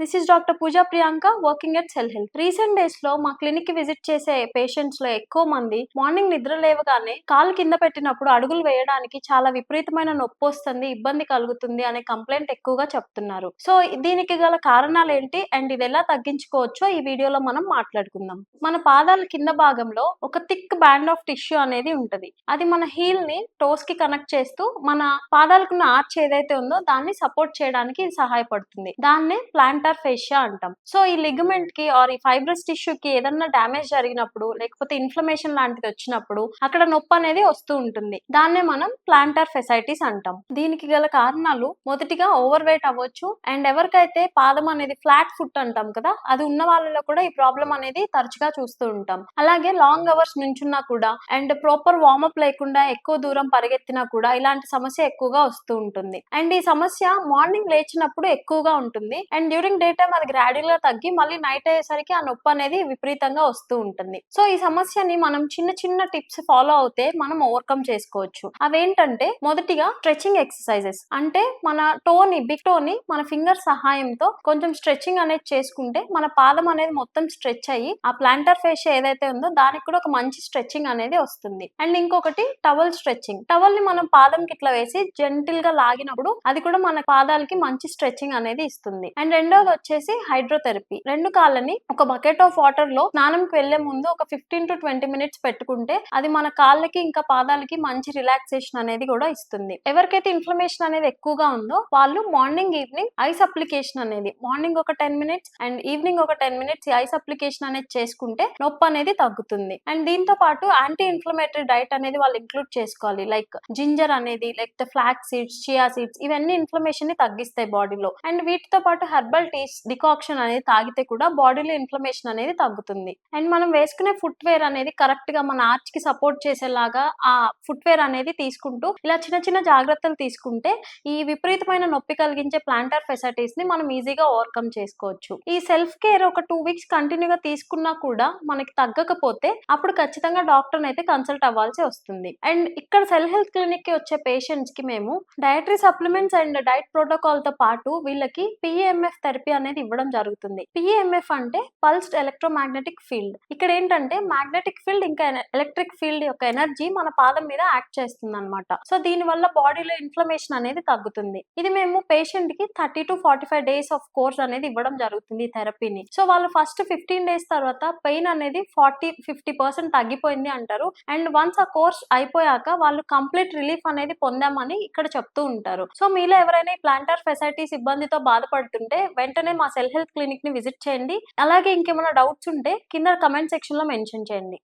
This is doctor Pooja Priyanka working at cell health recent డేస్లో మా క్లినిక్కి visit చేసే పేషెంట్స్లో ఎక్కువ మంది మార్నింగ్ నిద్ర లేవగానే కాలు కింద పెట్టినప్పుడు అడుగులు వేయడానికి చాలా విపరీతమైన నొప్పి వస్తుంది ఇబ్బంది కలుగుతుంది అనే కంప్లైంట్ ఎక్కువగా చెప్తున్నారు. సో దీనికి గల కారణాలు ఏంటి? అండ్ ఇది ఎలా తగ్గించుకోవచ్చో ఈ వీడియోలో మనం మాట్లాడుకుందాం. మన పాదాల కింద భాగంలో ఒక థిక్ బ్యాండ్ ఆఫ్ టిష్యూ అనేది ఉంటది. అది మన హీల్ని టోస్కి కనెక్ట్ చేస్తూ మన పాదాలకున్న ఆర్చ్ ఏదైతే ఉందో దాన్ని సపోర్ట్ చేయడానికి సహాయపడుతుంది. దాన్నే ప్లాంటర్ ఫేషియా అంటాం. సో ఈ లిగమెంట్కి ఆర్ ఈ ఫైబ్రస్ టిష్యూ కి ఏదన్నా డ్యామేజ్ జరిగినప్పుడు లేకపోతే ఇన్ఫ్లమేషన్ లాంటిది వచ్చినప్పుడు అక్కడ నొప్పి అనేది వస్తూ ఉంటుంది. దాన్నే మనం ప్లాంటర్ ఫెసైటీస్ అంటాం. దీనికి గల కారణాలు మొదటిగా ఓవర్ వెయిట్ అవ్వచ్చు అండ్ ఎవరికైతే పాదం అనేది ఫ్లాట్ ఫుట్ అంటాం కదా అది ఉన్న వాళ్ళలో కూడా ఈ ప్రాబ్లం అనేది తరచుగా చూస్తూ ఉంటాం. అలాగే లాంగ్ అవర్స్ నుంచున్నా కూడా అండ్ ప్రాపర్ వార్మప్ లేకుండా ఎక్కువ దూరం పరిగెత్తినా కూడా ఇలాంటి సమస్య ఎక్కువగా వస్తూ ఉంటుంది. అండ్ ఈ సమస్య మార్నింగ్ లేచినప్పుడు ఎక్కువగా ఉంటుంది. అండ్ డ్యూరింగ్ డే టైం అది గ్రాడ్యువల్గా తగ్గి మళ్ళీ నైట్ అయ్యేసరికి ఆ నొప్పి అనేది విపరీతంగా వస్తూ ఉంటుంది. సో ఈ సమస్యని మనం చిన్న చిన్న టిప్స్ ఫాలో అవుతే మనం ఓవర్కమ్ చేసుకోవచ్చు. అవేంటంటే మొదటిగా స్ట్రెచింగ్ ఎక్సర్సైజెస్ అంటే మన టోని బిగ్ టోని మన ఫింగర్ సహాయంతో కొంచెం స్ట్రెచింగ్ అనేది చేసుకుంటే మన పాదం అనేది మొత్తం స్ట్రెచ్ అయ్యి ఆ ప్లాంటర్ ఫేస్ ఏదైతే ఉందో దానికి కూడా ఒక మంచి స్ట్రెచింగ్ అనేది వస్తుంది. అండ్ ఇంకొకటి టవల్ స్ట్రెచింగ్ టవల్ని మనం పాదంకి ఇట్లా వేసి జెంటిల్గా లాగినప్పుడు అది కూడా మన పాదాలకి మంచి స్ట్రెచింగ్ అనేది ఇస్తుంది. అండ్ రెండోది వచ్చేసి హైడ్రోథెరపీ. రెండు కాళ్ళని ఒక బకెట్ ఆఫ్ వాటర్లో స్నానంకి వెళ్ళే ముందు ఒక ఫిఫ్టీన్ టు ట్వంటీ మినిట్స్ పెట్టుకుంటే అది మన కాళ్ళకి ఇంకా పాదాలకి మంచి రిలాక్సేషన్ అనేది కూడా ఇస్తుంది. ఎవరికైతే ఇన్ఫ్లమేషన్ అనేది ఎక్కువగా ఉందో వాళ్ళు మార్నింగ్ ఈవినింగ్ ఐస్ అప్లికేషన్ అనేది మార్నింగ్ ఒక టెన్ మినిట్స్ అండ్ ఈవినింగ్ ఒక టెన్ మినిట్స్ ఐస్ అప్లికేషన్ అనేది చేసుకుంటే నొప్పి అనేది తగ్గుతుంది. అండ్ దీంతో పాటు యాంటీ ఇన్ఫ్లమేటరీ డైట్ అనేది వాళ్ళు ఇంక్లూడ్ చేసుకోవాలి. లైక్ జింజర్ అనేది లేకపోతే ఫ్లాక్ సీడ్స్ చియా సీడ్స్ ఇవన్నీ ఇన్ఫ్లమేషన్ని తగ్గిస్తాయి బాడీలో. అండ్ వీటితో పాటు హెర్బల్ టీ డికాక్షన్ అనేది తాగితే కూడా బాడీలో ఇన్ఫ్లమేషన్ అనేది తగ్గుతుంది. అండ్ మనం వేసుకునే ఫుట్ వేర్ అనేది కరెక్ట్గా మన ఆర్చ్కి సపోర్ట్ చేసేలాగా ఆ ఫుట్ వేర్ అనేది తీసుకుంటూ ఇలా చిన్న చిన్న జాగ్రత్తలు తీసుకుంటే ఈ విపరీతమైన నొప్పి కలిగించే ప్లాంటర్ ఫెసిలిటీస్ని మనం ఈజీగా ఓవర్కమ్ చేసుకోవచ్చు. ఈ సెల్ఫ్ కేర్ ఒక టూ వీక్స్ కంటిన్యూగా తీసుకున్నా కూడా మనకి తగ్గకపోతే అప్పుడు ఖచ్చితంగా డాక్టర్ అయితే కన్సల్ట్ అవ్వాల్సి వస్తుంది. అండ్ ఇక్కడ సెల్ హెల్త్ క్లినిక్కి వచ్చే పేషెంట్స్కి మేము డయటరీ సప్లిమెంట్స్ అండ్ డైట్ ప్రోటోకాల్తో పాటు వీళ్ళకి పిఎంఎఫ్ థెరపీ అనేది ఇవ్వడం జరుగుతుంది. పిఎంఎఫ్ అంటే పల్స్డ్ ఎలక్ట్రోమాగ్నెటిక్ ఫీల్డ్. ఇక్కడ ఏంటంటే మాగ్నెటిక్ ఫీల్డ్ ఇంకా ఎలక్ట్రిక్ ఫీల్డ్ యొక్క ఎనర్జీ మన పాదం మీద యాక్ట్ చేస్తుంది అనమాట సో దీని వల్ల బాడీలో ఇన్ఫ్లమేషన్ అనేది తగ్గుతుంది. ఇది మేము పేషెంట్కి thirty to forty five days of course అనేది ఇవ్వడం జరుగుతుంది ఈ థెరపీని. సో వాళ్ళు ఫస్ట్ ఫిఫ్టీన్ డేస్ తర్వాత పెయిన్ అనేది ఫార్టీ ఫిఫ్టీ పర్సెంట్ తగ్గిపోయింది అంటారు. అండ్ వన్స్ ఆ కోర్స్ అయిపోయాక వాళ్ళు కంప్లీట్ రిలీఫ్ అనేది పొందామని ఇక్కడ చెప్తూ ఉంటారు. సో మీలో ఎవరైనా ఈ ప్లాంటర్ ఫెసిలిటీ ఇబ్బందితో బాధపడుతుంటే వెంటనే వెంటనే మా సెల్ హెల్త్ క్లినిక్ని విజిట్ చేయండి. అలాగే ఇంకేమైనా డౌట్స్ ఉంటే కింద కమెంట్ సెక్షన్లో మెన్షన్ చేయండి.